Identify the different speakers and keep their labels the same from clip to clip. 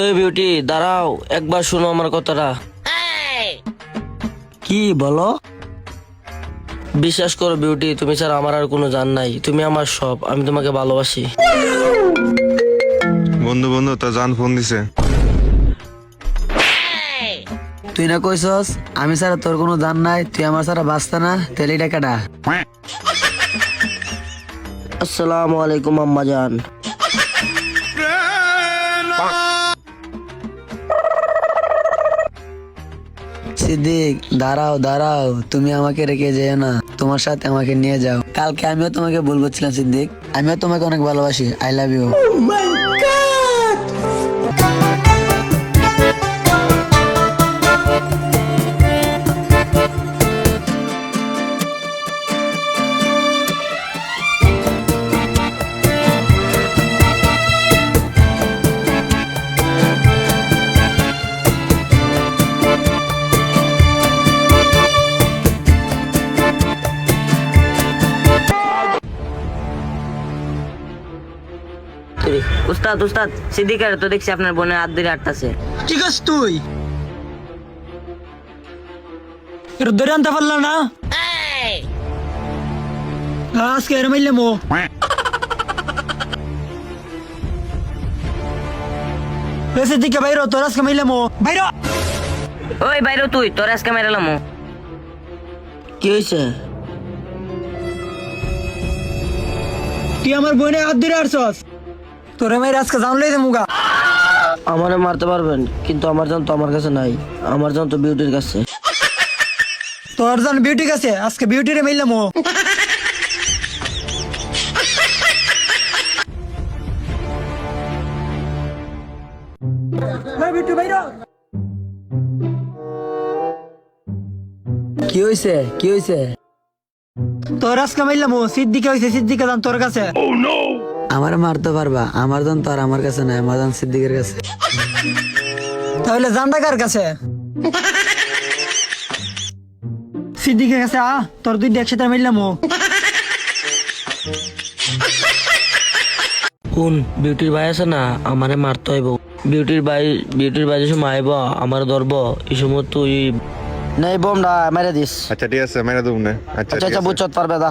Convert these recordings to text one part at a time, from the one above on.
Speaker 1: এই বিউটি দাঁড়াও একবার শোনো আমার কথাটা।
Speaker 2: কি বলো?
Speaker 1: বিশ্বাস করো বিউটি তুমি ছাড়া আমার আর কোনো জান নাই। তুমি আমার সব আমি তোমাকে ভালোবাসি।
Speaker 3: বন্ধু বন্ধু তো জান ফোন দিছে।
Speaker 2: তুই না কইছস আমি ছাড়া তোর কোনো দান নাই তুই আমার ছাড়া বাঁচতা না তেলি টাকাটা।
Speaker 1: আসসালামু আলাইকুম আম্মা জান
Speaker 2: সিদ্দিক, দাঁড়াও দাঁড়াও, তুমি আমাকে রেখে যেও না। তোমার সাথে আমাকে নিয়ে যাও। কালকে আমিও তোমাকে বলব ছিলাম সিদ্দিক। আমিও তোমাকে অনেক ভালোবাসি। আই লাভ ইউ
Speaker 4: উস্তাদ উস্তাদ সিদ্দিকার তো দেখছি আপনার বোনের হাত ধরে আটটাছে
Speaker 5: ঠিক আছে তুই? এটা ধরে আনতে পারলাম না? আজকে এর মাইলে মো এসে দিকে বাইর তোর আজকে মাইলে মো বাইর
Speaker 4: ওই বাইরে তুই তোর আজকে মেরালাম
Speaker 1: কি হয়েছে
Speaker 5: তুই আমার বোনে হাত ধরে আসছস তোরে মাইরে আজকে জানলেই দে মুগা
Speaker 1: আমারে মারতে পারবেন কিন্তু আমার জান তো আমার কাছে নাই। আমার জান তো বিউটির কাছে।
Speaker 5: তোর জান বিউটি কাছে আজকে বিউটি রে মাইলে মো বিউটি
Speaker 2: কি হইছে? কি হইছে?
Speaker 5: তোর আজকে মাইলাম সিদ্দিকে হয়েছে সিদ্দিকে জান তোর কাছে।
Speaker 2: আমার মারতে পারবা। আমার জন তো আর আমার কাছে নাই আমার জন সিদ্দিকের কাছে।
Speaker 5: তাহলে জানটা কার কাছে? সিদ্দিকের কাছে আ তোর দুই একসাথে মাইলাম
Speaker 1: কোন বিউটির ভাই আছে না আমারে মারতে হইব। বিউটির ভাই বিউটির ভাই যে সময় আইব আমার ধরব এই সময় তুই নেই বোমটা মেরে দিস।
Speaker 3: আচ্ছা ঠিক আছে মেরে দেবো না। আচ্ছা
Speaker 1: আচ্ছা। বুঝছত পারবে দা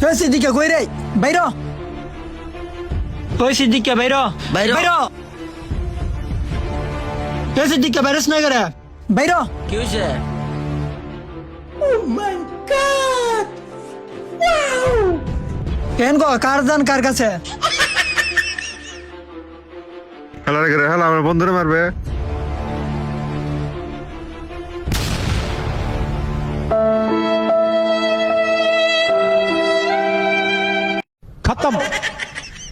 Speaker 3: Okay.
Speaker 5: সিদ্দিকে কই রে? বাইর ওই সিদ্দিককে বাইরো?
Speaker 1: বাইরো।
Speaker 5: বাইরো? এ সিদ্দিককে বাইরোস না করে বাইরো?
Speaker 1: কি হয়েছে
Speaker 5: কেন oh গো কার জান কার কাছে?
Speaker 3: হেলা রে হেলা আমার বন্ধুরে মারবে।
Speaker 6: খতম।